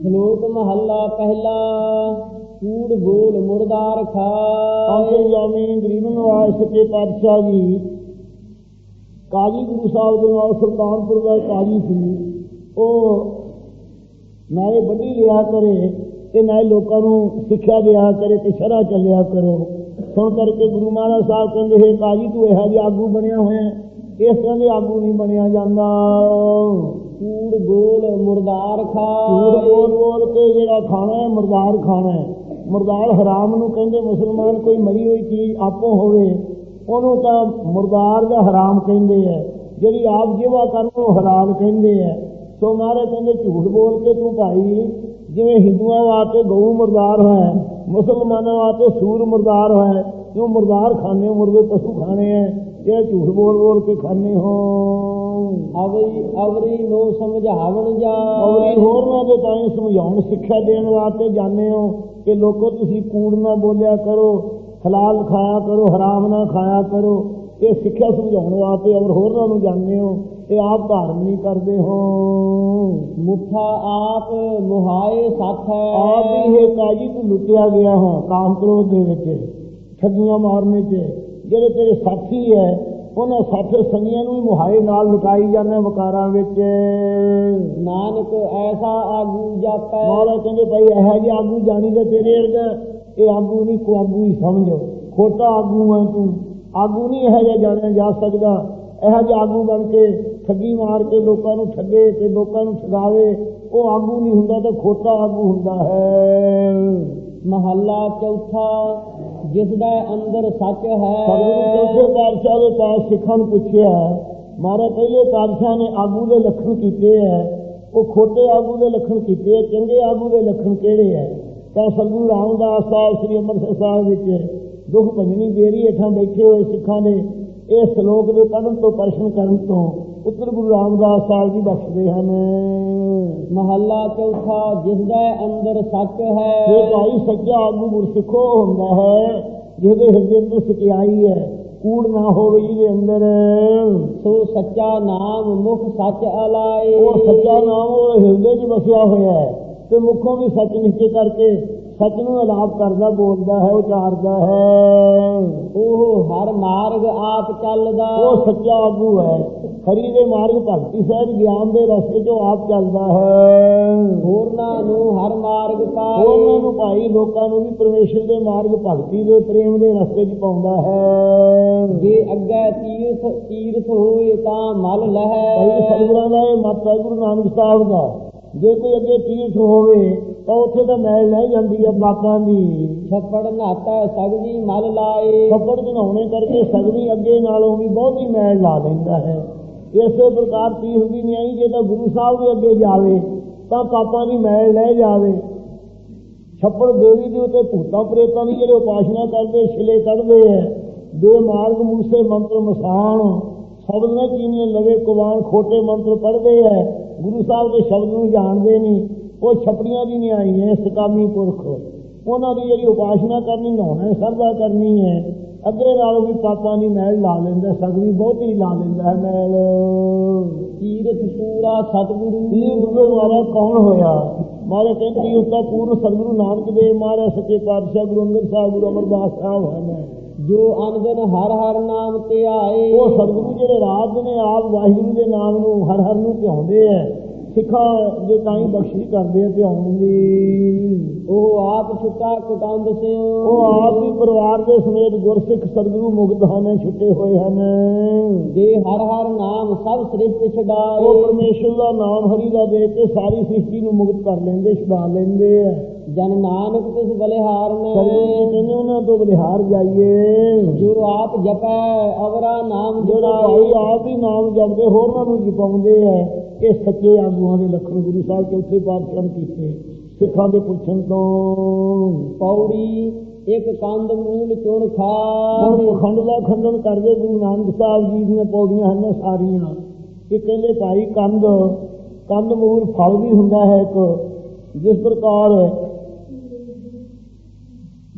کرے سکھا دیا کرے شرح چلیا کرو سن کر کے گرو مہاراج صاحب کہ کاجی تہ آگو بنیا ہو اس طرح آگو نہیں بنیا ج بول مردار بول بول کے جڑا کھانا ہے مردار کھانا ہے مردار حرام نو کہندے مسلمان کوئی مری ہوئی چیز آپ کہندے ہے جیوا سو مارے کہندے جھوٹ بول کے تو بھائی جی ہندو واسطے گو مردار ہے مسلمانوں واسطے سور مردار ہے جو مردار کھانے مردے پشو کھانے ہیں ਜਿਹੜਾ ਝੂਠ ਬੋਲ ਬੋਲ ਕੇ ਖਾਣੇ ਹੋ ਅਵਰੀ ਅਵਰੀ ਨੂੰ ਸਮਝਾਵਣ ਜਾ ਅਵਰੀ ਹੋਰ ਨਾ ਦੇ ਤਾਂ ਸਮਝਾਉਣ ਸਿੱਖਿਆ ਦੇਣ ਵਾਸਤੇ ਜਾਣੇ ਹੋ ਕਿ ਲੋਕੋ ਤੁਸੀਂ ਕੂੜ ਨਾ ਬੋਲਿਆ ਕਰੋ ਹਲਾਲ ਖਾਇਆ ਕਰੋ ਹਰਾਮ ਨਾ ਖਾਇਆ ਕਰੋ ਇਹ ਸਿੱਖਿਆ ਸਮਝਾਉਣ ਵਾਸਤੇ ਅਵਰ ਨਾ ਨੂੰ ਜਾਣੇ ਹੋ ਇਹ ਆਪ ਧਾਰਨ ਨਹੀਂ ਕਰਦੇ ਹੋ ਮੁੱਠਾ ਆਪ ਮੁਹਾਏ ਸਾਥ ਹੈ ਆਪ ਹੀ ਹੈ ਕਾਜੀ ਤੂੰ ਲੁੱਟਿਆ ਗਿਆ ਹੈ ਕਾਮ ਕ੍ਰੋਧ ਦੇ ਵਿੱਚ ਠੱਗੀਆਂ ਮਾਰਨੇ ਤੇ جہے تیرے ساتھی ہے ان ساتھ سنگیاں بھی مہارے نال لکائی جانے وکارا نانک ایسا آگو جاتا کہ بھائی یہ آگو جانی کا تیرے ارد یہ آگو نہیں کو آگو ہی سمجھ کھوٹا آگو ہے تگو نہیں یہ جہ جانا جا سکتا یہ جہ آگو بن کے ٹگی مار کے لوگوں ٹگے کے لوگوں ٹگا وہ آگو نہیں ہوں تو کھوٹا آگو ہوں ہے محلہ چوتھا جس اندر سچ ہے ہے مہاراج پہلے پالشا نے آگو د لکھن کیتے ہیں وہ کھوٹے آگو دل ہے چنگے آگو دے کہ تو گو رام داس صاحب سی امرتسر صاحب دکھ بجنی دیری ہیٹا بیٹھے ہوئے سکھا نے اس سلوک کے تو پرشن کرنے پتر گرو رام داس جی بخشتے ہیں محلہ چوتھا جس اندر سچ ہے بھائی آگو گر سکھو ہوں جسے ہردے میں سچیائی کوڑ نہ ہو گئی اندر سو سچا نام مکھ سچ آئے سچا نام ہردے چ بسیا ہوا ہے مکھوں بھی سچ نکے کر کے ਸੱਚ ਨੂੰ ਅਲਾਪ ਕਰਦਾ ਬੋਲਦਾ ਹੈ ਉਚਾਰਦਾ ਹੈ ਉਹ ਹਰ ਮਾਰਗ ਆਪ ਚੱਲਦਾ ਉਹ ਸੱਚਾ ਆਗੂ ਹੈ ਖਰੀ ਦੇ ਮਾਰਗ ਭਗਤੀ ਸਾਹਿਬ ਗਿਆਨ ਦੇ ਰਸਤੇ 'ਚੋਂ ਆਪ ਚੱਲਦਾ ਹੈ ਹੋਰਨਾਂ ਨੂੰ ਹਰ ਮਾਰਗ ਪਾਏ ਹੋਰਨਾਂ ਨੂੰ ਭਾਈ ਲੋਕਾਂ ਨੂੰ ਵੀ ਪਰਮੇਸ਼ਰ ਦੇ ਮਾਰਗ ਭਗਤੀ ਦੇ ਪ੍ਰੇਮ ਦੇ ਰਸਤੇ 'ਚ ਪਾਉਂਦਾ ਹੈ ਜੇ ਅੱਗੇ ਤੀਰਥ ਤੀਰਥ ਹੋਏ ਤਾਂ ਮਲ ਲਹਿ ਭਾਈ ਸਤਿਗੁਰਾਂ ਦਾ ਇਹ ਮਤ ਹੈ ਗੁਰੂ ਨਾਨਕ ਸਾਹਿਬ ਦਾ ਜੇ ਕੋਈ ਅੱਗੇ ਤੀਰਥ ਹੋਵੇ اتنے تو میل لے جاتی ہے باپا کی چھپڑ نہاتا ہے سگنی مل لائے چھپڑ بنا کر کے سگنی اگے نالوں بھی بہت ہی میل لا لینا ہے اسی پرکار تیس بھی نہیں آئی جی تو گرو صاحب بھی اگے جائے تو پاپا کی میل لے جائے چھپڑ دیوی کے اتنے بھوتا پریتوں کی جی اپاشنا کرتے شلے کھڑے ہیں بے مارگ موسے منتر مسان سب نے کی نے کبان کھوٹے منتر پڑھتے ہیں گرو صاحب کے شبد میں جانتے نہیں وہ چھپڑیاں بھی نہیں آئی ہیں سکامی پورکھ انہوں نے جی اپاشنا کرنی نہ سردا کرنی ہے اگے نالوں بھی پاپا نہیں محل لا لینا سگری بہت ہی لا لینا ہے محل تیرت پورا ستگرو مارا کون ہوا مارا کہ اس کا پور ستگرو نانک دیو مارا سچے پاتشاہ گرو اندر صاحب گرو امرداس صاحب ہے میں جو اندر ہر ہر نام تے آئے وہ ستگرو جہے رات نے آپ واحگرو کے نام ہر ہر نو پہ ہیں ਸਿੱਖਾਂ ਜੇ ਤਾਂ ਹੀ ਬਖਸ਼ੀ ਕਰਦੇ ਆ ਤੇ ਹੁਣ ਦੀ ਉਹ ਆਪ ਸਿੱਖਾ ਕਟਾਂ ਦੱਸਿਓ ਉਹ ਆਪ ਵੀ ਪਰਿਵਾਰ ਦੇ ਸਮੇਤ ਗੁਰਸਿੱਖ ਸਤਿਗੁਰੂ ਮੁਕਤ ਹਨੇ ਛੁੱਟੇ ਹੋਏ ਹਨ ਜੇ ਹਰ ਹਰ ਨਾਮ ਸਭ ਸ੍ਰਿਸ਼ਟੀ ਛਡਾਏ ਉਹ ਪਰਮੇਸ਼ਰ ਦਾ ਨਾਮ ਹਰੀ ਦਾ ਦੇ ਕੇ ਸਾਰੀ ਸ੍ਰਿਸ਼ਟੀ ਨੂੰ ਮੁਕਤ ਕਰ ਲੈਂਦੇ ਛਡਾ ਲੈਂਦੇ ਆ ਜਨ ਨਾਨਕ ਤਿਸ ਬਲਿਹਾਰ ਨੇ ਕਹਿੰਦੇ ਉਹਨਾਂ ਤੋਂ ਬਲਿਹਾਰ ਜਾਈਏ ਜੋ ਆਪ ਜਪੈ ਅਵਰਾ ਨਾਮ ਜਿਹੜਾ ਆਪ ਹੀ ਨਾਮ ਜਪਦੇ ਹੋਰ ਨਾ ਨੂੰ ਜਪਾਉਂਦੇ ਆ ਇਹ ਸੱਚੇ ਆਗੂਆਂ ਦੇ ਲਖਨ ਗੁਰੂ ਸਾਹਿਬ ਤੋਂ ਉੱਥੇ ਨੇ ਕੀਤੇ ਸਿੱਖਾਂ ਦੇ ਪੁੱਛਣ ਤੋਂ ਪੌੜੀ ਇੱਕ ਕੰਦ ਮੂਲ ਚੁਣ ਖਾ ਹੁਣ ਖੰਡ ਦਾ ਖੰਡਨ ਕਰਦੇ ਗੁਰੂ ਨਾਨਕ ਸਾਹਿਬ ਜੀ ਦੀਆਂ ਪੌੜੀਆਂ ਹਨ ਸਾਰੀਆਂ ਇਹ ਕਹਿੰਦੇ ਭਾਈ ਕੰਦ ਕੰਦ ਮੂਲ ਫਲ ਵੀ ਹੁੰਦਾ ਹੈ ਇੱਕ ਜਿਸ ਪ੍ਰਕਾਰ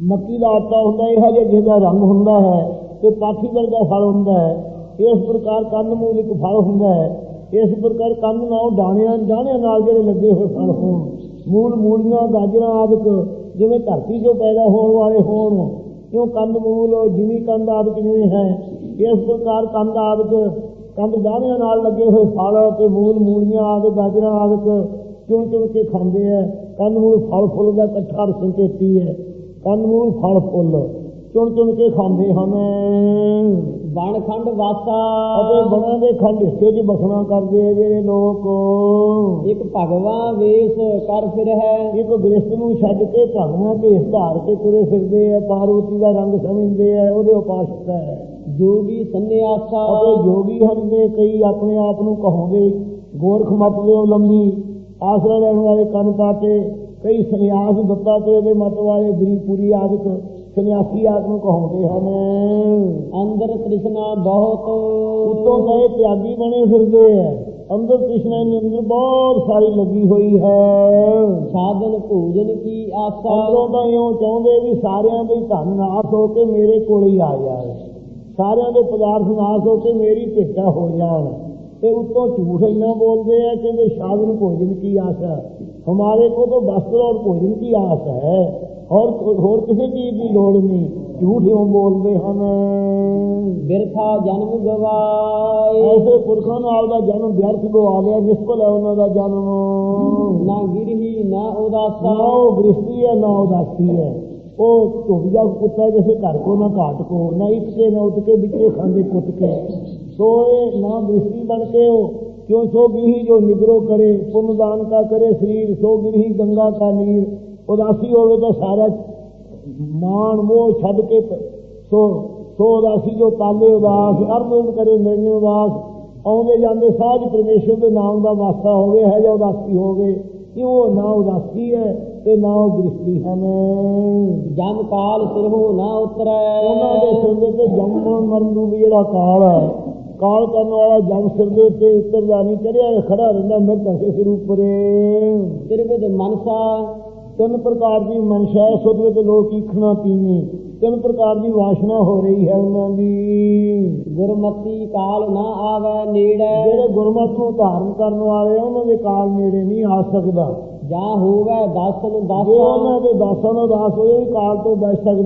ਮੱਕੀ ਦਾ ਆਟਾ ਹੁੰਦਾ ਇਹ ਹਜੇ ਜਿਹਦਾ ਰੰਗ ਹੁੰਦਾ ਹੈ ਤੇ ਪਾਠੀ ਵਰਗਾ ਫਲ ਹੁੰਦਾ ਹੈ ਇਸ ਪ੍ਰਕਾਰ ਕੰਦ ਮੂਲ ਇੱਕ ਫਲ ਹੁੰਦਾ ਹੈ اس پرکار مول موڑیاں گاجر آدک جیتی چاہیے کند مو جمی کندھ آدک جی ہے اس پرکار کند آدک کند جانے لگے ہوئے فل کے مول موڑیاں آد گاجر آدک چن چن کے کھانے ہیں کند مو فل فل کا کٹھا رسمکیتی ہے کند مو فل فل ਚੁਣ ਚੁਣ ਕੇ ਖਾਂਦੇ ਹਨ ਬਣ ਖੰਡ ਵਾਸਾ ਅਤੇ ਬਣਾ ਦੇ ਖੰਡ ਹਿੱਸੇ 'ਚ ਬਖਣਾ ਕਰਦੇ ਆ ਜਿਹੜੇ ਲੋਕ ਇੱਕ ਭਗਵਾ ਵੇਸ ਕਰ ਫਿਰ ਹੈ ਇੱਕ ਗ੍ਰਸਤ ਨੂੰ ਛੱਡ ਕੇ ਭਗਵਾ ਦੇ ਧਾਰ ਕੇ ਤੁਰੇ ਫਿਰਦੇ ਆ ਪਾਰਵਤੀ ਦਾ ਰੰਗ ਸਮਝਦੇ ਆ ਉਹਦੇ ਉਪਾਸ਼ਕ ਹੈ ਜੋਗੀ ਸੰਨਿਆਸਾ ਅਤੇ ਜੋਗੀ ਹਨ ਦੇ ਕਈ ਆਪਣੇ ਆਪ ਨੂੰ ਕਹੋਗੇ ਗੋਰਖ ਮਤ ਦੇ ਉਲੰਬੀ ਆਸਰਾ ਲੈਣ ਵਾਲੇ ਕੰਨ ਪਾਟੇ ਕਈ ਸੰਨਿਆਸ ਦਿੱਤਾ ਤੇ ਉਹਦੇ ਮਤ ਵਾਲੇ ਗਰੀ ਆਦਿਕ سنیاسی آدمی کہتے ہیں اندر کرشنا بہت اتوں تیاگی بنے اتو ہیں اندر کرشنا بہت ساری لگی ہوئی ہے سادن پوجن کی آسا اندروں لو چاہتے بھی سارے تن ناس ہو کے میرے کو آ جائے سارا پیارس ناس ہو کے میری پیٹا ہو جان پتوں جھوٹ این بولتے ہے کہا بوجن کی آسا ہمارے کو تو بس اور بوجن کی آسا ہے ہوس چیز کی لوڑ نہیں جھوٹ بولتے ہیں جنم دا ایسے پورا جنم ورس گو آ گیا نسبل ہے جنم نہ وہ ٹوی جا پتا کسی گھر کو نہ کھاٹ کو نہ اٹکے نہ اٹھ کے بچے خاندی کتک ہے سو نہ برسٹی لڑکے وہ کیوں سو گی جو نگرو کرے پن دان کا کرے شریر سو گر ہی گنگا کا نی ਉਦਾਸੀ ਹੋਵੇ ਤਾਂ ਸਾਰਾ ਮਾਣ ਮੋਹ ਛੱਡ ਕੇ ਸੋ ਸੋ ਉਦਾਸੀ ਜੋ ਪਾਲੇ ਉਦਾਸ ਅਰਮਨ ਕਰੇ ਮੇਰੀਆਂ ਵਾਸ ਆਉਂਦੇ ਜਾਂਦੇ ਸਾਜ ਪਰਮੇਸ਼ਰ ਦੇ ਨਾਮ ਦਾ ਵਾਸਤਾ ਹੋਵੇ ਹੈ ਜਾਂ ਉਦਾਸੀ ਹੋਵੇ ਉਹ ਨਾ ਉਦਾਸੀ ਹੈ ਤੇ ਨਾ ਉਹ ਦ੍ਰਿਸ਼ਟੀ ਹਨ ਜਨ ਕਾਲ ਸਿਰਹੂ ਨਾ ਉਤਰੈ ਉਹਨਾਂ ਦੇ ਸਿਰ ਤੇ ਜੰਮ ਮਰਨ ਨੂੰ ਜਿਹੜਾ ਕਾਲ ਹੈ ਕਾਲ ਕਰਨ ਵਾਲਾ ਜੰਮ ਸਿਰ ਦੇ ਤੇ ਉੱਤਰ ਜਾਣੀ ਚੜਿਆ ਖੜਾ ਰਹਿੰਦਾ ਮੈਂ ਤਾਂ ਸਿਰ ਉਪਰੇ ਤੇਰੇ ਵਿੱਚ ਮਨਸਾ تین پر منشا سدنا پینے تین پر واشنا ہو رہی ہے دس دس وہ کال دس سک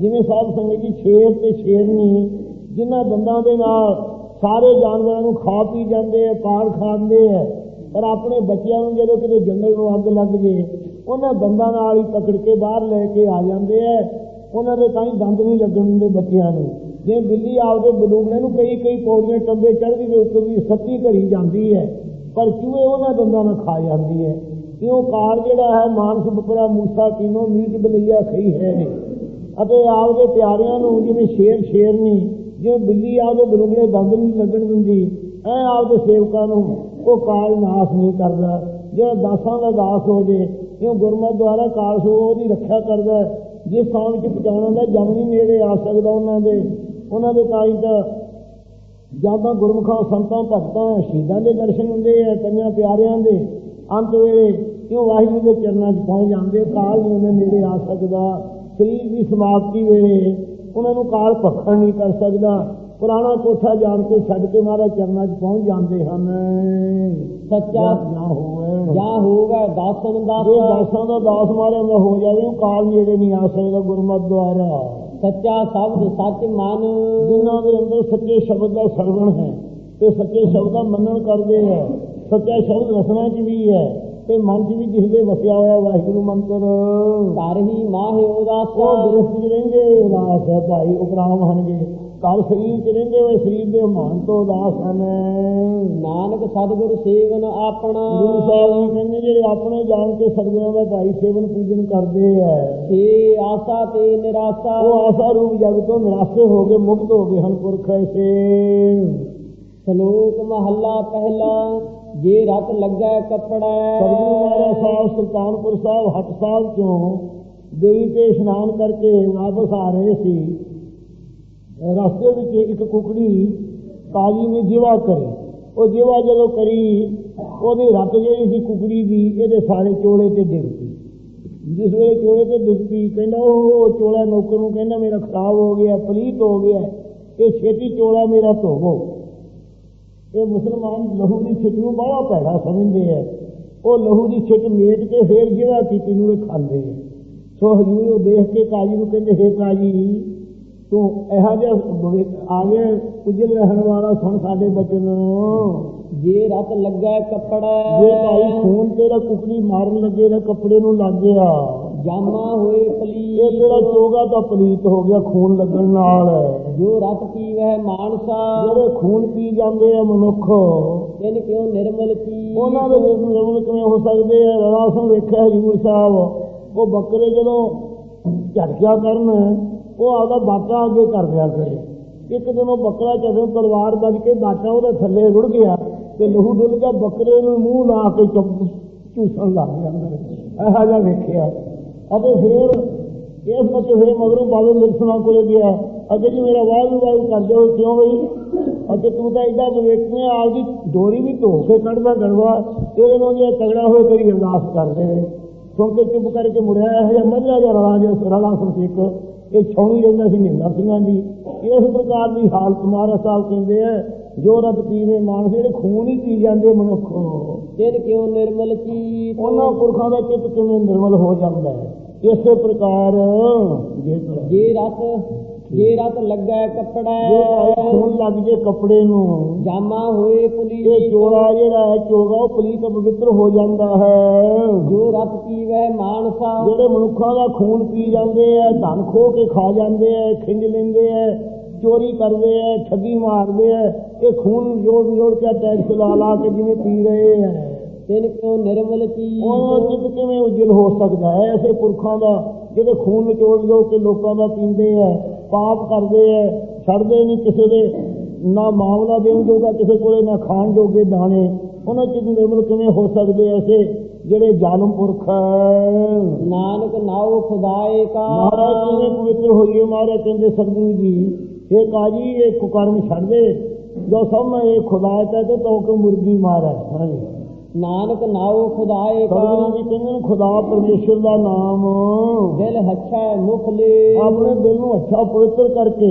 جب سمے کی جی چیڑ تھیڑنی جنہ دنداں سارے جانور نو کھا پی جانے پار کھانے پر اپنے بچیا نو جی کتنے جنگل اگ ل انہیں دندا پکڑ کے باہر لے کے آ جاندے ہے انہوں نے تھی دند نہیں لگن دے بچیاں نو جی بلی آپے بلوگڑے کئی کئی پوڑیاں ٹمبے چڑھتی پوڑی چمبے بھی ستی کری ہے پر چوہے کھا ہے ہے کیوں کار جڑا مانس بکرا موسا تینوں میٹ بلیا کھئی ہے آپ پیاریاں جی شیر شیر نہیں جی بلی آپ بلوگڑے دند نہیں لگ دیں آپ سیوکا نو کار ناس نہیں کردہ جساں کا داس ہو جائے ਕਿਉਂ ਗੁਰਮਤਿ ਦੁਆਰਾ ਕਾਲਸੋ ਉਹਦੀ ਰੱਖਿਆ ਕਰਦਾ ਜੇ ਸਥਾਨ ਚ ਪਹੁੰਚਾਉਣਾ ਦਾ ਜਮ ਨਹੀਂ ਨੇੜੇ ਆ ਸਕਦਾ ਉਹਨਾਂ ਦੇ ਉਹਨਾਂ ਦੇ ਕਾਜ ਤਾਂ ਜਾਂਦਾ ਗੁਰਮਖਾਂ ਸੰਤਾਂ ਭਗਤਾਂ ਸ਼ਹੀਦਾਂ ਦੇ ਦਰਸ਼ਨ ਹੁੰਦੇ ਆ ਕੰਨਿਆ ਪਿਆਰਿਆਂ ਦੇ ਅੰਤ ਵੇਲੇ ਕਿਉਂ ਵਾਹਿਗੁਰੂ ਦੇ ਚਰਨਾਂ 'ਚ ਪਹੁੰਚ ਜਾਂਦੇ ਕਾਲ ਨਹੀਂ ਉਹਨਾਂ ਨੇੜੇ ਆ ਸਕਦਾ ਸਰੀਰ ਦੀ ਸਮਾਪਤੀ ਵੇਲੇ ਉਹਨਾਂ ਨੂੰ ਕਾਲ ਭਖਣ ਨਹੀਂ ਕਰ ਸਕਦਾ پرانا کوٹا جان کے چڈ کے مارا چرنا چ پہنچ سچا ہو دس مارے میں جائے سچاس گرمت دوارا سچا تبد سچ من اندر سچے شبد کا سربن ہے سچے شبد کا منن کر دے سچا شبد رسنا بھی ہے من چ بھی جس نے وسیا ہوا واحگ مندر گھر ہی نہ کل شریف چریف تو ادک سب گروا پوجن کروک محلہ پہلا جی رت لگا کپڑا سلطان پور سا ہٹ سا چی اسنان کر کے واپس آ رہے سی رستے ایک ککڑی کالی نے جیوا کری وہ جیوا جدو کری وہ رت جہی سی ککڑی کی یہ سارے چوڑے سے دکتی جس وی چولہ دولا نوکر کہنا میرا خراب ہو گیا پلیت ہو گیا یہ چیتی چولا میرا دوبو یہ مسلمان لہو کی چھٹ نو بڑا پیڑا سمجھتے ہیں وہ لہو کی چھٹ میٹ کے پھر جیوا کی تینوں کھانے ہیں سو ہزور دیکھ کے کاجی نو کہ کاجی ਤੂੰ ਇਹੋ ਜਿਹਾ ਆ ਗਿਆ ਉਜਲ ਰਹਿਣ ਵਾਲਾ ਸੁਣ ਸਾਡੇ ਬਚਨ ਜੇ ਰਤ ਲੱਗਾ ਕੱਪੜਾ ਜੇ ਭਾਈ ਖੂਨ ਤੇਰਾ ਕੁਕੜੀ ਮਾਰਨ ਲੱਗੇ ਨਾ ਕੱਪੜੇ ਨੂੰ ਲੱਗ ਗਿਆ ਜਾਮਾ ਹੋਏ ਪਲੀਤ ਇਹ ਤੇਰਾ ਚੋਗਾ ਤਾਂ ਪਲੀਤ ਹੋ ਗਿਆ ਖੂਨ ਲੱਗਣ ਨਾਲ ਜੋ ਰਤ ਪੀਵੇ ਮਾਨਸਾ ਜਿਹੜੇ ਖੂਨ ਪੀ ਜਾਂਦੇ ਆ ਮਨੁੱਖ ਤਿੰਨ ਕਿਉਂ ਨਿਰਮਲ ਕੀ ਉਹਨਾਂ ਦੇ ਨਿਰਮਲ ਕਿਵੇਂ ਹੋ ਸਕਦੇ ਆ ਰਾਸ ਵੇਖਿਆ ਜੂਰ ਸਾਹਿਬ ਉਹ ਬੱਕਰੇ ਜਦੋਂ ਝਟਕਿਆ ਕਰਨ وہ آدھا باٹا اگے کر رہا پھر ایک دن وہ بکرا چلو تلوار بج کے باٹا وہ تھلے رڑ گیا لہو ڈل گیا بکرے منہ لا کے چوسن لگ گیا مگر بابو ملسلوں کو لے گیا اگر جی میرا واحد واہ کر دو کیوں بھائی اگر توں تو ایڈا کی ڈوری بھی دھو کے گڑوا تیرے نو جی تگڑا ہوئے تیری ارداس کر دے کیونکہ چپ کر کے مڑیا یہ مجھا جا جا رک یہ چھونی رہنا سی نمر سنگھا جی اس پرکار کی حالت مہارا صاحب سال ہیں جو رت پینے مانس خون ہی پی جانے منخ کیوں پورکھوں کا چت کم نرمل ہو اسی پرکار جس پر جی رت لگا کپڑا لگ جائے کپڑے چولہا جہرا ہے پلیت پوتر ہو جائے جہے منکا کا چوری کرتے ہیں ٹگی مار دے یہ خون نچوڑ نجوڑا ٹیکس لا لا کے جی پی رہے ہیں وہ جد کی اجل ہو سکتا ہے ایسے پورا کا جہے خون نچوڑ جوڑ کے لوگ پیڈے ہے پاپ کرتے ہیں سڑتے نہیں کسی معاملہ دن جو گا کسی کو کھان جوگے نا ہو سکے ایسے جہے جانم پورکھ نانک ناؤ خدایت مہاراجی جی پویتر ہوئیے مارا کہ ستگو جی یہ کا جی یہ کرم چڑے جا سب یہ خدایت ہے تو مرغی مارا ہاں جی نانک ناؤ خدار خدا پرمیشور کا نام دل دل اچھا پوتر کر کے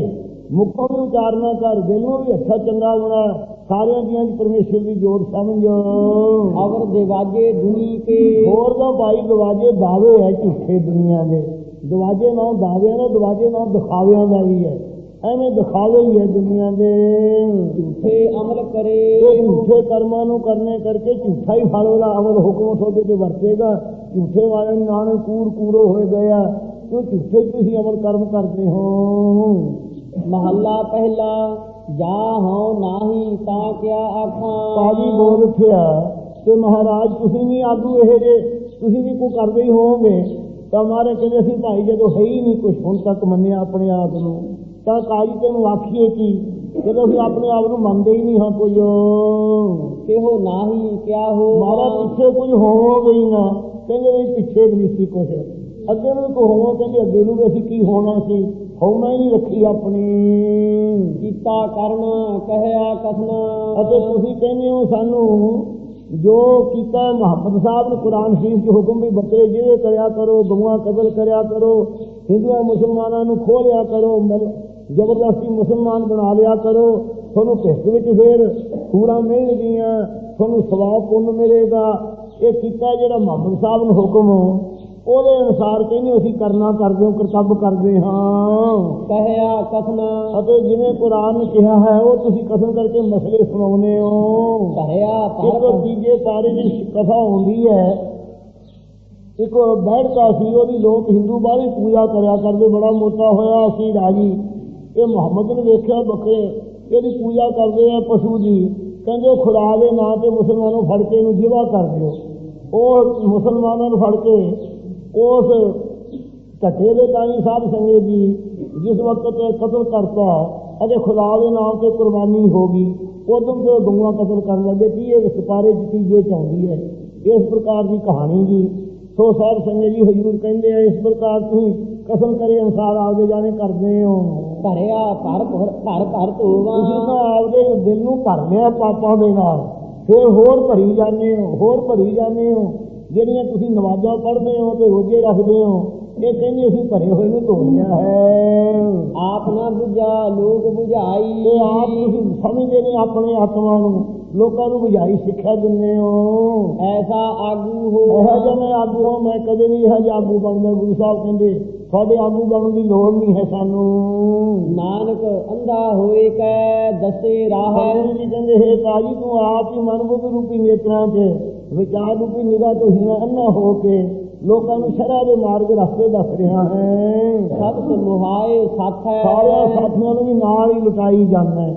مکھوں بھی اچارنا کر دلو بھی اچھا چلا بنا سارے جی پرمیشور کی جوت سمجھ ابر دروازے دنی کے اور بھائی دروازے دعوے ہے جی دنیا کے دروجے نہ دعو نے دروازے نہ دکھاوی کا بھی ہے ایویں دکھاوے ہی ہے دنیا کے جھوٹے امر کرے جھوٹے کرما نو کرنے کر کے جھوٹا ہی فل والا حکم گا جھوٹے والے نانے ہوئے تو جھوٹے تھی امر کرم کرتے ہو محلہ پہلا جا ہوں نہ ہی کیا آئی بول اٹھا کہ مہاراج تھی بھی آگو یہ بھی کر ہی ہو گے تو ہمارے کہتے بھائی جدو ہے ہی نہیں کچھ ہوں تک منیا اپنے آپ آخیے کی جی اپنے آپ مانگے ہی نہیں ہاں کہیں ہاں۔ رکھی اپنی اچھا، جو محمد صاحب نے قرآن شریف چ حکم بھی بکرے جی کرو بگوا قدر کریا کرو ہندو مسلمانا نو کھولیا کرو مر جبردستی مسلمان بنا لیا کرو تھوشت سورا مل گیا سوا پن ملے گا یہ حکمار کہنا کرتے ہو کر ہاں۔ جنہیں قرآن نے کہا ہے وہ تیم کر کے مسلے سنا کے ساری جی کھا آئی ہے ایک بہٹ کا لوگ ہندو بعدی پوجا کرتے بڑا موٹا ہوا سی راجی یہ محمد نے ویکیا بکرے یہ پوجا کرتے ہیں پشو جی کہ خدا کے کے کے سے مسلمانوں مسلمانوں فڑ فڑ جبا کر دیو اور اس کٹے دے سنگے جی جس وقت قتل کرتا اگر خدا کے نام سے قربانی ہوگی گئی ادو تو دونوں قتل کرنے لگے کہ یہ سپارے کی ستارے چاہتی ہے اس پرکار کی کہانی جی سو صاحب سنگے جی ہزر کہ اس پرکار تھی قسم کرے انسار آگے جانے کرتے ہو ری جانے جس نوازا پڑھتے ہو روزے رکھتے ہو یہ کہ آجا لوگ بجائی آپ سمجھے نی اپنے آپا نو لوگوں بجائی سکھا دے ایسا آگو ہو میں آگو ہوں میں کدے نہیں یہ آگو گرو صاحب تھوڑے آگو کی لوڑ نہیں ہے نانک اندھا ہوئے کہ دسے راہ جی توں آپ ہی من بھ روپی نیتر چار روپی نگاہ تو چاہ ہو کے لوگوں شرح کے مارگ رستے دس رہا ہے سب مہا سارے بھی نال ہی لٹائی جانا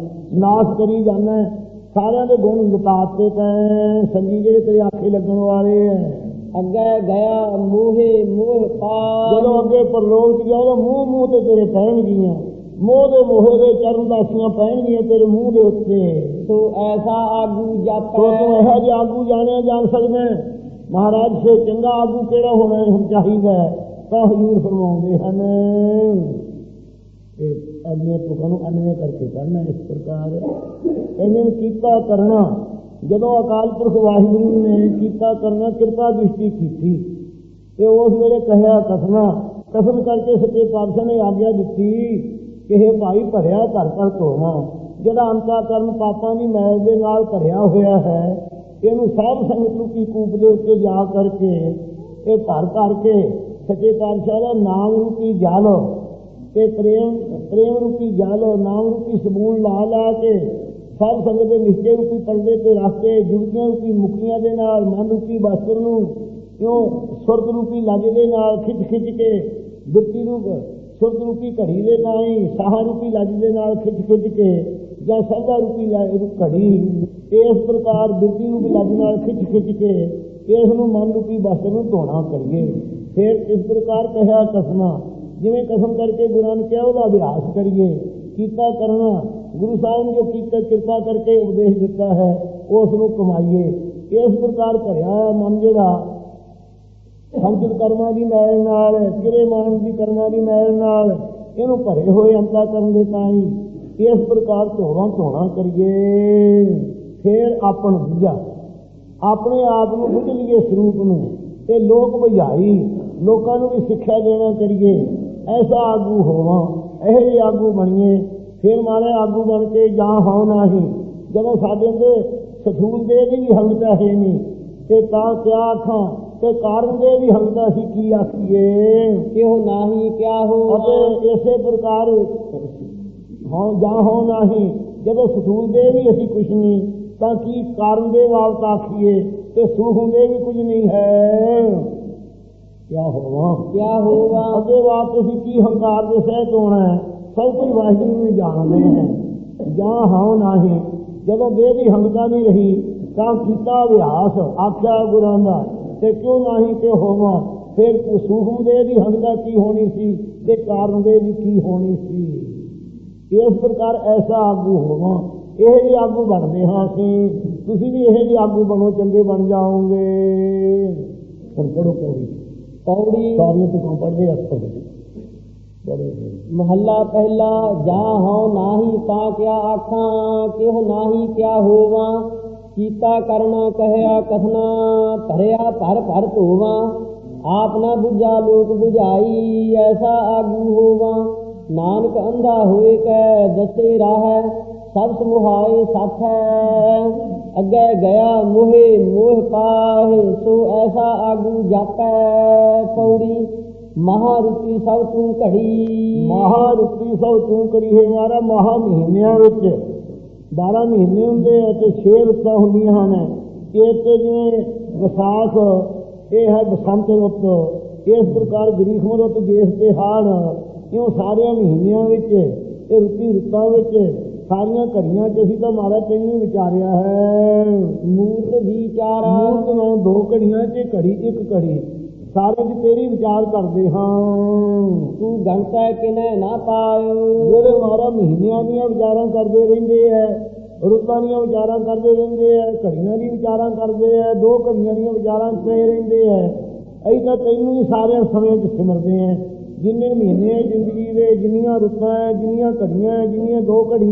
ناس کری جانا سارے کے گن سنجی جی تیرے آخے لگن والے ہیں اگے گیا سارا گا پری آخ لگے پر منہ پہنگیا تیرے پہن گیا منہ دے اتنے تو ایسا آگو جاتا تو ایسا جی آگو جانا جا سکے مہاراج سے چنگا آگو کیڑا ہونا چاہیے تو حضور ہو ਅਗਲੇ ਤੁਕਾਂ ਨੂੰ ਅਨਵੇਂ ਕਰਕੇ ਕਰਨਾ ਇਸ ਪ੍ਰਕਾਰ ਇਹਨੇ ਕੀਤਾ ਕਰਨਾ ਜਦੋਂ ਅਕਾਲ ਪੁਰਖ ਵਾਹਿਗੁਰੂ ਨੇ ਕੀਤਾ ਕਰਨਾ ਕਿਰਪਾ ਦ੍ਰਿਸ਼ਟੀ ਕੀਤੀ ਤੇ ਉਸ ਵੇਲੇ ਕਹਿਆ ਕਸਮਾ ਕਸਮ ਕਰਕੇ ਸੱਚੇ ਪਾਤਸ਼ਾਹ ਨੇ ਆਗਿਆ ਦਿੱਤੀ ਕਿ ਇਹ ਭਾਈ ਭਰਿਆ ਘਰ ਘਰ ਧੋਵਾ ਜਿਹੜਾ ਅੰਤਾ ਕਰਨ ਪਾਪਾਂ ਦੀ ਮੈਲ ਦੇ ਨਾਲ ਭਰਿਆ ਹੋਇਆ ਹੈ ਇਹਨੂੰ ਸਾਧ ਸੰਗਤ ਕੀ ਕੂਪ ਦੇ ਉੱਤੇ ਜਾ ਕਰਕੇ ਇਹ ਘਰ ਘਰ ਕੇ ਸੱਚੇ ਪਾਤਸ਼ਾਹ ਦਾ ਨਾਮ ਰੂਪੀ ਜਾਲੋ کہ پریم پریم روپی روپی نام لا لا کے سب سنگ سمجھے روپی پردے جڑکیاں روپی لج دے نال من روپی کیوں روپی روپی لگ دے نال کھچ کھچ کے روپ کڑی اس پرکار روپ لگ نال کھچ کھچ کے اس من روپی بسر دھونا کریے پھر اس پرکار کہا کسنا جی قسم کر کے گرا نے کہہ ابیاس کریے کرنا گرو سا جو کرپا کر کے کمائیے من جما دی ਧੋਣਾ ਕਰੀਏ یہ ਆਪਣ ਬੁਝਾ ਆਪਣੇ ਆਪ ਨੂੰ ਬੁਝ ਲਈਏ ਸਰੂਪ ਨੂੰ ਤੇ ਲੋਕ ਬੁਝਾਈ ਲੋਕਾਂ ਨੂੰ ਵੀ ਸਿੱਖਿਆ ਦੇਣਾ ਕਰੀਏ ایسا آگو ہوا یہ آگو بنیے پھر مارے آگو بن کے جا ہو ہاں نہ جب دے بھی ہلتا ہے نہیں تے ہم کیا تے کارن دے بھی ہلتا سی کی آخیے کہ ہو نہ ہی کیا ہو اسی پرکار ہاں, ہاں ہی جب سسول دے بھی اسی کچھ نہیں تا کی کارن دے آخیے تے تو دے بھی کچھ نہیں کیا ہوا کیا ہوا اگے بات تھی کی ہنکار سے سہ چونا سب کچھ واحد میں جانتے ہیں ہاں نہ جب بے بھی ہنگتا نہیں رہی آخیا کیوں نہ ہی کہ گرا پھر سو دے کی ہنگتا کی ہونی سی تے کارن دے کی ہونی سی اس پرکار ایسا آگو ہوو یہ آگو بنتے ہاں ہیں تھی بھی یہ آگو بنو چنگے بن جاؤ گے پڑو پوری پوڑی محلہ پہلا جا ناہی ناہی تا کیا کیا ہوواں کیتا کرنا کہیا پریا پر پر آپ نہ بجھا لوک بجھائی ایسا آگو ہوواں نانک اندھا ہوئے کہ دسے راہ ਸਭ ਸਮੁਹਾਏ ਸਾਥ ਅਗੇ ਅੱਗੇ ਗਿਆ ਮੋਹਿ ਮੋਹ ਪਾਹੇ ਸੋ ਐਸਾ ਆਗੂ ਜਾਪੈ ਪੌੜੀ ਮਹਾਰੂਪੀ ਸਭ ਤੂੰ ਘੜੀ ਮਹਾਰੂਪੀ ਸਭ ਤੂੰ ਘੜੀ ਹੈ ਮਾਰਾ ਮਹਾ ਮਹੀਨਿਆਂ ਵਿੱਚ 12 ਮਹੀਨੇ ਹੁੰਦੇ ਆ ਤੇ 6 ਰੁੱਤਾਂ ਹੁੰਦੀਆਂ ਹਨ ਇਹ ਤੇ ਜਿਵੇਂ ਵਿਸਾਖ ਇਹ ਹੈ ਬਸੰਤ ਰੁੱਤ ਇਸ ਪ੍ਰਕਾਰ ਗ੍ਰੀਸ਼ਮ ਰੁੱਤ ਦੇਸ਼ ਤੇ ਹਾੜ ਇਹ ਸਾਰਿਆਂ ਮਹੀਨਿਆਂ ਵਿੱਚ ਤੇ ਰੁੱਤੀ ਰੁੱਤਾਂ ਵਿੱਚ ساری کڑیا چی تو مہاراج تین مور دوڑیاں سارا چار کرتے ہاں گنتا مارا مہینے دیا بچارا کرتے رہتے ہے ریا کرتے رہتے دچارا کرتے ہیں دو گڑیاں دیا بچار کرے رہتے ہے اِس کا تینوں ہی سارے سمے چمردے ہیں جن مہینے جنگی د جی رنیاں جنیاں دو گڑی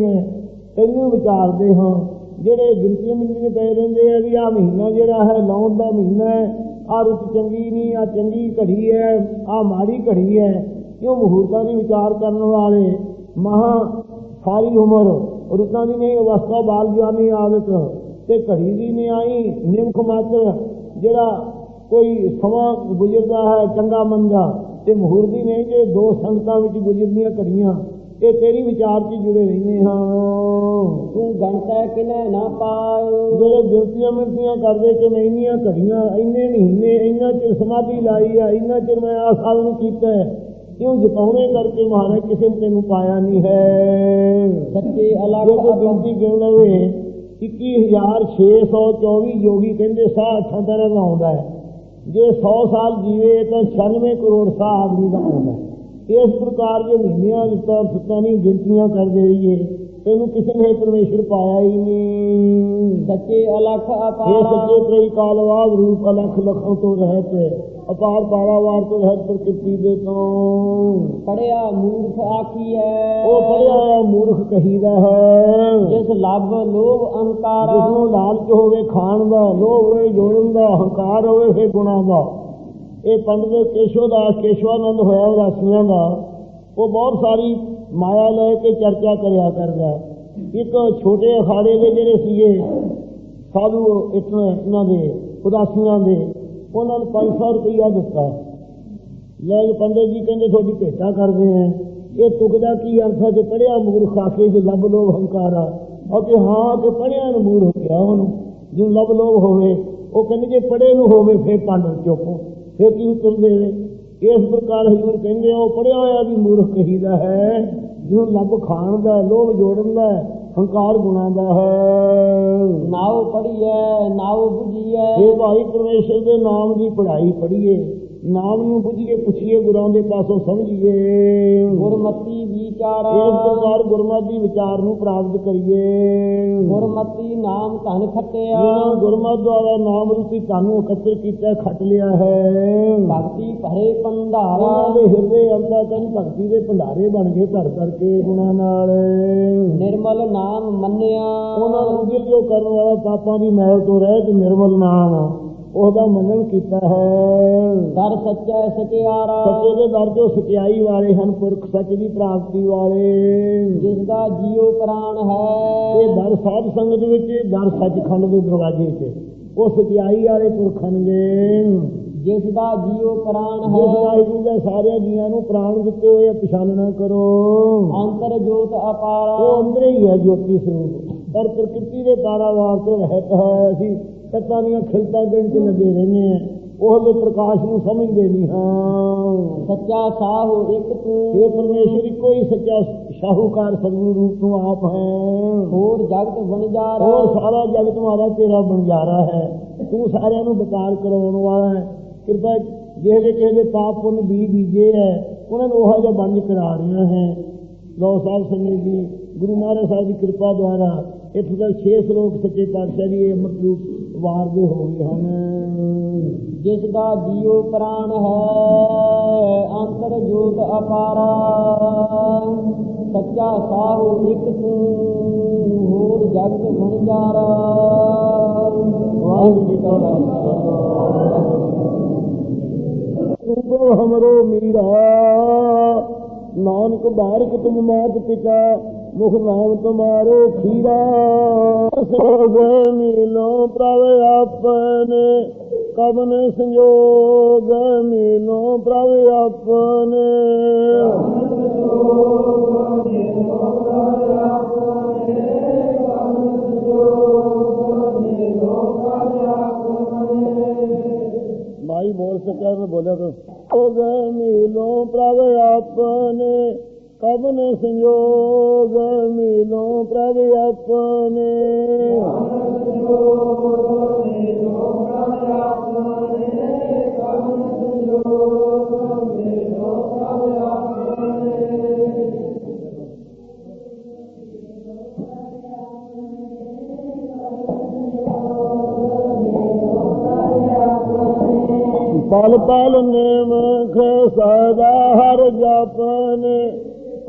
وچارے ہاں جی گنتی ہے لاؤن کا مہینہ آ رنگی نہیں آ ماڑی گڑی ہے یہ مہرت نے وچار کرے ماہ ساری امر ری نہیں اوسطا بال بیان آدت بھی نیا نیمکھ ماتر جہا کوئی سوا گزرتا ہے چا منگا ਤੇ ਮਹੂਰ ਦੀ ਨਹੀਂ ਜੇ ਦੋ ਸੰਗਤਾਂ ਵਿੱਚ ਗੁਜ਼ਰਦੀਆਂ ਘੜੀਆਂ ਇਹ ਤੇਰੀ ਵਿਚਾਰ 'ਚ ਜੁੜੇ ਰਹਿੰਦੇ ਹਾਂ ਤੂੰ ਗਣਤਾ ਕਿਨੇ ਨਾ ਪਾਉ ਜਿਹੜੇ ਗਿਣਤੀਆਂ ਮਿੰਤੀਆਂ ਕਰਦੇ ਕਿ ਮੈਂ ਇੰਨੀਆਂ ਘੜੀਆਂ ਇੰਨੇ ਮਹੀਨੇ ਇੰਨਾ ਚਿਰ ਸਮਾਧੀ ਲਾਈ ਆ ਇੰਨਾ ਚਿਰ ਮੈਂ ਆ ਸਾਧਨ ਕੀਤਾ ਕਿਉਂ ਜਪਾਉਣੇ ਕਰਕੇ ਮਹਾਰਾਜ ਕਿਸੇ ਨੇ ਤੈਨੂੰ ਪਾਇਆ ਨਹੀਂ ਹੈ ਸੱਚੇ ਅਲੱਗ ਗਿਣਤੀ ਗਿਣ ਲਵੇ 21624 ਯੋਗੀ ਕਹਿੰਦੇ ਸਾਹ ਅੱਠਾਂ ਤਰ੍ਹਾਂ ਲਾਉਂਦਾ ਹੈ جی سو سال جیوے تو چھیانوے کروڑ آدمی کا ہونا اس پرکار کے مہینے ستانے گنتی کر دے رہی ہے ਇਹਨੂੰ ਕਿਸੇ ਨੇ ਪਰਮੇਸ਼ਰ ਪਾਇਆ ਹੀ ਨਹੀਂ ਸੱਚੇ ਅਲਖ ਅਪਾਰ ਇਹ ਸੱਚੇ ਤ੍ਰੈ ਕਾਲਵਾਦ ਰੂਪ ਅਲਖ ਲਖੋਂ ਤੋਂ ਰਹਿਤ ਤੇ ਅਪਾਰ ਪਾਰਾਵਾਰ ਤੋਂ ਰਹਿਤ ਪ੍ਰਕਿਰਤੀ ਦੇ ਤੋਂ ਪੜਿਆ ਮੂਰਖ ਆਖੀ ਹੈ ਉਹ ਪੜਿਆ ਮੂਰਖ ਕਹੀਦਾ ਹੈ ਜਿਸ ਲੱਭ ਲੋਭ ਅਹੰਕਾਰ ਜਿਸ ਨੂੰ ਲਾਲਚ ਹੋਵੇ ਖਾਣ ਦਾ ਲੋਭ ਹੋਵੇ ਜੋੜਨ ਦਾ ਅਹੰਕਾਰ ਹੋਵੇ ਫੇ ਗੁਣਾ ਦਾ ਇਹ ਪੰਡਿਤ ਕੇਸ਼ੋ ਦਾ ਕੇਸ਼ਵਾਨੰਦ ਹੋਇਆ ਉਹ ਰਾਸੀਆਂ ਦਾ ਉਹ ਬਹੁਤ ਸਾਰੀ مایا لے کے چرچا کرا کر چھوٹے اخاڑے کے جہ سال انہوں نے اداسیاں پانچ سو روپیہ دتا لے پنڈت جیٹا کرتے ہیں یہ پڑھیا مورخ آ کے لب لوگ ہنکارا ہاں کہ پڑھیا نو مورخ کیا لب لوگ ہو پڑے نو ہو چپ پھر کی اتر دے اس پرکار ہزار کہ وہ پڑھیا ہوا بھی مورخی را ہے ਜੋ ਲੱਭ ਖਾਣ ਦਾ ਲੋਭ ਜੋੜਨ ਦਾ ਹੰਕਾਰ ਗੁਣਾ ਦਾ ਹੈ ਨਾਉ ਪੜੀਏ ਨਾਉ ਬੁਝੀਏ ਇਹ ਭਾਈ ਪਰਮੇਸ਼ਰ ਦੇ ਨਾਮ ਦੀ ਪੜਾਈ ਪੜੀਏ ਨਾਮ ਨੂੰ ਪੁੱਛੀਏ ਪੁੱਛੀਏ ਗੁਰਾਂ ਦੇ ਪਾਸੋਂ ਸਮਝੀਏ ਗੁਰਮਤੀ ਵਿਚਾਰ ਇਸ ਤਰ੍ਹਾਂ ਗੁਰਮਤੀ ਵਿਚਾਰ ਨੂੰ ਪ੍ਰਾਪਤ ਕਰੀਏ ਗੁਰਮਤੀ ਨਾਮ ਧਨ ਖੱਟਿਆ ਗੁਰਮਤਿ ਦੁਆਰਾ ਨਾਮ ਰੂਪੀ ਧਨ ਨੂੰ ਇਕੱਤਰ ਕੀਤਾ ਖੱਟ ਲਿਆ ਹੈ ਭਗਤੀ ਭਰੇ ਭੰਡਾਰਾ ਦੇ ਹਿਰਦੇ ਅੰਦਰ ਤਨ ਭਗਤੀ ਦੇ ਭੰਡਾਰੇ ਬਣ ਗਏ ਧਰ ਧਰ ਕੇ ਗੁਣਾ ਨਾਲ ਨਿਰਮਲ ਨਾਮ ਮੰਨਿਆ ਉਹਨਾਂ ਨੂੰ ਜੋ ਕਰਨ ਵਾਲਾ ਪਾਪਾਂ ਦੀ ਮੈਲ ਤੋਂ ਰਹਿਤ ਨਿਰਮਲ ਨਾਮ ਉਹਦਾ ਮੰਨਣ ਕੀਤਾ ਹੈ ਸਰ ਸੱਚਾ ਸਤਿਆਰਾ ਸੱਚੇ ਦੇ ਦਰ ਜੋ ਸਤਿਆਈ ਵਾਲੇ ਹਨ ਪੁਰਖ ਸੱਚ ਦੀ ਪ੍ਰਾਪਤੀ ਵਾਲੇ ਜਿਸ ਦਾ ਜੀਉ ਪ੍ਰਾਣ ਹੈ ਇਹ ਦਰ ਸਾਧ ਸੰਗਤ ਵਿੱਚ ਦਰ ਸੱਚਖੰਡ ਦੇ ਦਰਵਾਜ਼ੇ 'ਚ ਉਹ ਸਤਿਆਈ ਵਾਲੇ ਪੁਰਖ ਹਨਗੇ ਜਿਸ ਦਾ ਜੀਉ ਪ੍ਰਾਣ ਹੈ ਜਿਸ ਜੀਉ ਦੇ ਸਾਰੇ ਜੀਆਂ ਨੂੰ ਪ੍ਰਾਣ ਦਿੱਤੇ ਹੋਏ ਪਛਾਣਨਾ ਕਰੋ ਅੰਤਰ ਜੋਤ ਅਪਾਰਾ ਉਹ ਅੰਦਰ ਹੀ ਹੈ ਜੋਤੀ ਸਰੂਪ ਪਰ ਪ੍ਰਕਿਰਤੀ ਦੇ ਤਾਰਾ ਵਾਸਤੇ ਰਹਿਤ ਹੈ ਅਸੀਂ ستان کھلتا دن چ لگے رہنے ہیں وہ پرکاش نو سمجھتے نہیں ہاں سچا ساہو ایک تو کوئی سچا شاہوکار روپ آپ ہیں اور سا پرمشری کو سارا جگ تمہارا تیرا ہے تو سارے نو بکار کراؤ والا ہے کرپا جیو جی پاپ پن بی بیجے ہے انہوں نے وہ جا بنج کرا رہے ہیں لو صاحب سنگل جی گرو مہاراج صاحب کی کرپا دوارا اتنے چھ سلوک سچے پاتشاہ جی مطلوب ਦੇ ਹੋਏ ਹਨ ਜਿਸ ਦਾ ਜੀਉ ਪ੍ਰਾਣ ਹੈ ਅੰਤਰ ਜੋਤ ਅਪਾਰਾ ਸੱਚਾ ਸਾਹੁ ਇੱਕ ਤੂੰ ਹੋਰ ਜਗਤ ਵਣਜਾਰਾ ਵਾਹਿਗੁਰੂ ਜੀ ਕਾ ਖਾਲਸਾ ਹਮਰੋ ਮੀਰਾ ਨਾਨਕ ਬਾਰਕ ਤੁਮ ਮਾਤ ਪਿਤਾ ਮੁਖ ਨਾਮ ਤੁਮਾਰੋ ਖੀਰਾ ਜੈ ਮਿਲੋ ਪ੍ਰਭ اپنے کم نے سنجوگ میلو پراوے اپنے بائی بول سکے میں بولے تو گہ میلو پراوے اپنے سنجوگ ملو پرب اپنے پل پل نیم کے سدا ہر جاپنے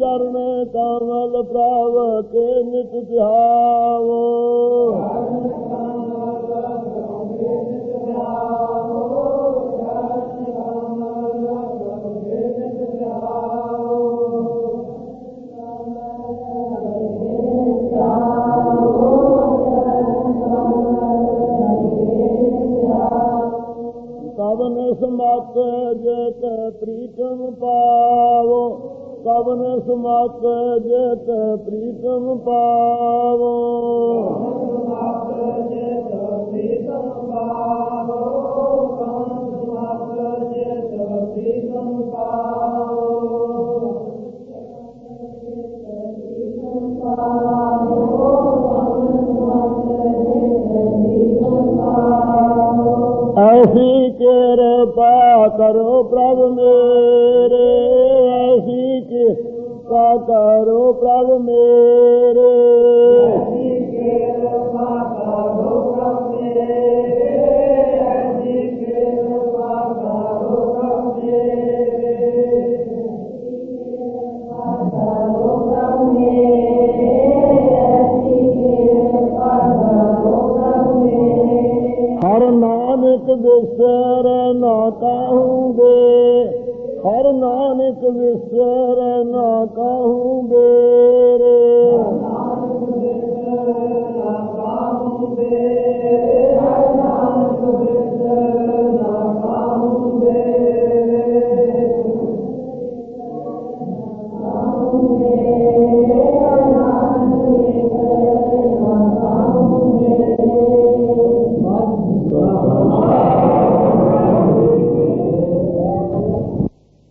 चरण सां पाव केति तुम सजत प्रीतम पा